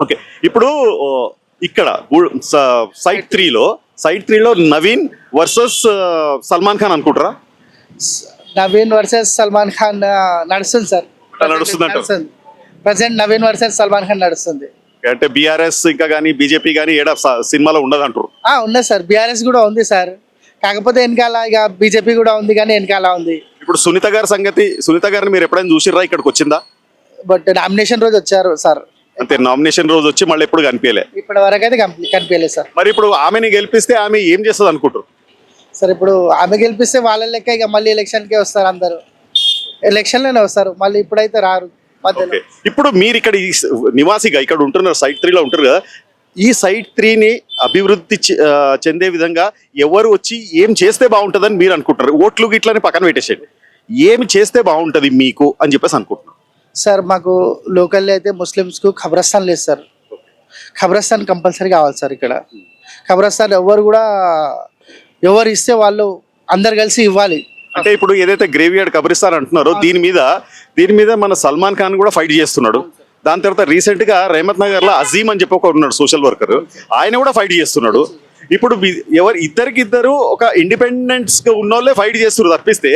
Okay. ఇప్పుడు ఇక్కడ site త్రీలో సైట్ త్రీలో నవీన్ వర్సెస్ సల్మాన్ ఖాన్ అనుకుంటారా? నవీన్ వర్సెస్ సల్మాన్ ఖాన్ నడుస్తుంది సార్. అట్లా నడుస్తుందంట. ప్రజెంట్ నవీన్ వర్సెస్ సల్మాన్ ఖాన్ నడుస్తుంది. అంటే బీఆర్ఎస్ ఇంకా కానీ బీజేపీ కానీ ఏడా సినిమాలో ఉండదు అంటారు ఆ, ఉన్నది సార్. బీఆర్ఎస్ కూడా ఉంది సార్. కాకపోతే వెనకాల ఇక బీజేపీ కూడా ఉంది కానీ వెనకాల ఉంది. ఇప్పుడు సునీత గారి సంగతి సునీత గారిని మీరు ఎప్పుడైనా చూసిర్రా ఇక్కడికి వచ్చిందా? బట్ నామినేషన్ రోజు వచ్చారు సార్. అంతే నామినేషన్ రోజు వచ్చి మళ్ళీ ఎప్పుడు కనిపించలే. ఇప్పటి వరకు అయితే కనిపించలేదు సార్. మరి ఇప్పుడు ఆమెని గెలిపిస్తే ఆమె ఏం చేస్తుంది అనుకుంటారు సార్ ఇప్పుడు ఆమె గెలిపిస్తే వాళ్ళ లెక్క ఇక మళ్ళీ ఎలక్షన్కే వస్తారు అందరూ. ఎలక్షన్లోనే వస్తారు మళ్ళీ ఇప్పుడైతే రారు. ఇప్పుడు మీరు ఇక్కడ నివాసిగా ఇక్కడ ఉంటున్నారు సైట్ త్రీలో ఉంటారు కదా ఈ సైట్ త్రీని అభివృద్ధి చెందే విధంగా ఎవరు వచ్చి ఏం చేస్తే బాగుంటుందని మీరు అనుకుంటారు ఓట్లు గిట్లని పక్కన పెట్టేసేయండి. ఏమి చేస్తే బాగుంటుంది మీకు అని చెప్పేసి అనుకుంటున్నారు. సార్ మాకు లోకల్లో అయితే ముస్లిమ్స్కు ఖబరస్థాన్ లేదు సార్. ఖబరస్థాన్ కంపల్సరీ కావాలి సార్ ఇక్కడ. ఖబరస్థాన్ ఎవరు కూడా ఎవరు ఇస్తే వాళ్ళు అందరు కలిసి ఇవ్వాలి. అంటే ఇప్పుడు ఏదైతే గ్రేవ్ యార్డ్ కబరిస్తాన్ అంటున్నారో దీని మీద దీని మీద మన సల్మాన్ ఖాన్ కూడా ఫైట్ చేస్తున్నాడు. దాని తర్వాత రీసెంట్గా రేమత్ నగర్లో అజీమ్ అని చెప్పి ఒక ఉన్నాడు సోషల్ వర్కర్ ఆయన కూడా ఫైట్ చేస్తున్నాడు. ఇప్పుడు ఎవరు ఇద్దరికి ఇద్దరు ఒక ఇండిపెండెన్స్గా ఉన్నోళ్ళే ఫైట్ చేస్తున్నారు తప్పిస్తే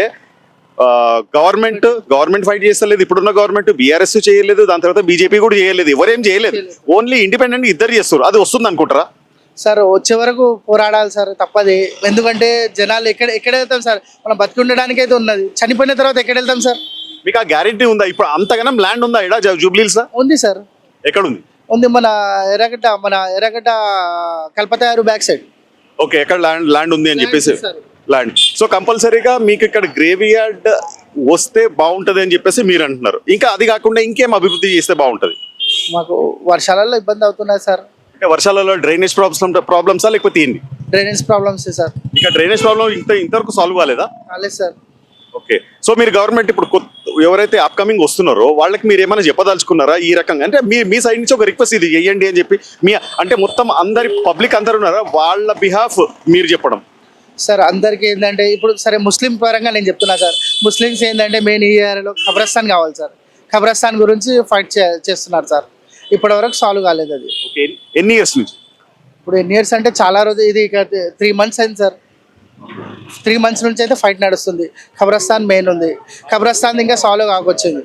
గవర్నమెంట్ గవర్నమెంట్ ఫైట్ చేస్తలేదు ఇప్పుడున్న గవర్నమెంట్ బీఆర్ఎస్ చేయలేదు దాని తర్వాత బీజేపీ కూడా చేయలేదు ఎవరేం చేయలేదు. ఓన్లీ ఇండిపెండెంట్ ఇద్దరు చేస్తారు అది వస్తుంది అనుకుంటారా? సార్ వచ్చే వరకు పోరాడాలి సార్ తప్పది. ఎందుకంటే జనాలు ఎక్కడ ఎక్కడ వెళ్తాం సార్? మనం బతికి ఉండడానికి అయితే ఉన్నది. చనిపోయిన తర్వాత ఎక్కడ వెళ్తాం సార్? మీకు ఆ గ్యారెంటీ ఉందా? ఇప్పుడు అంతగానం ల్యాండ్ ఉందా? ఇడా జూబ్లీల్స్ ఉంది సార్. ఎక్కడ ఉంది ఉంది మన ఎర్రగడ్డ మన ఎర్రగడ్డ కల్పతయారు బ్యాక్ సైడ్ ఓకే ఎక్కడ ల్యాండ్ ల్యాండ్ ఉంది అని చెప్పేసి. సార్. ల్యాండ్. సో కంపల్సరీగా మీకు ఇక్కడ గ్రేవీ యార్డ్ వస్తే బాగుంటది అని చెప్పేసి మీరు అంటున్నారు. ఇంకా అది కాకుండా ఇంకేం అభివృద్ధి చేస్తే బాగుంటది? మాకు వర్షాలలో ఇబ్బంది అవుతున్నాయి సార్. అంటే వర్షాలలో డ్రైనేజ్ ప్రాబ్లమ్ ప్రాబ్లమ్సా లేకపోతే డ్రైనేజ్ ప్రాబ్లమ్స్ సార్. ఇక డ్రైనేజ్ ప్రాబ్లమ్ ఇంత ఇంతవరకు సాల్వ్ కాలేదా? కాలేదు సార్. ఓకే. సో మీరు గవర్నమెంట్ ఇప్పుడు ఎవరైతే అప్కమింగ్ వస్తున్నారో వాళ్ళకి మీరు ఏమైనా చెప్పదలుచుకున్నారా ఈ రకంగా? అంటే మీ మీ సైడ్ నుంచి ఒక రిక్వెస్ట్ ఇది చేయండి అని చెప్పి మీ అంటే మొత్తం అందరి పబ్లిక్ అందరు ఉన్నారా? వాళ్ళ బిహాఫ్ మీరు చెప్పడం. సార్ అందరికీ ఏంటంటే ఇప్పుడు సరే ముస్లిం పరంగా నేను చెప్తున్నా సార్. ముస్లిమ్స్ ఏంటంటే మెయిన్ ఈ ఏరియాలో ఖబరస్థాన్ కావాలి సార్. ఖబరస్థాన్ గురించి ఫైట్ చే- చేస్తున్నారు సార్. ఇప్పటి వరకు సాల్వ్ కాలేదు అది. ఓకే ఎన్ని ఇయర్స్ నుంచి? ఇప్పుడు ఎన్ని ఇయర్స్ అంటే చాలా రోజు ఇది ఇక త్రీ మంత్స్ అయింది సార్. త్రీ మంత్స్ నుంచి అయితే ఫైట్ నడుస్తుంది. ఖబరస్థాన్ మెయిన్ ఉంది. ఖబరస్థాన్ ఇంకా సాల్వ్ కాకొచ్చింది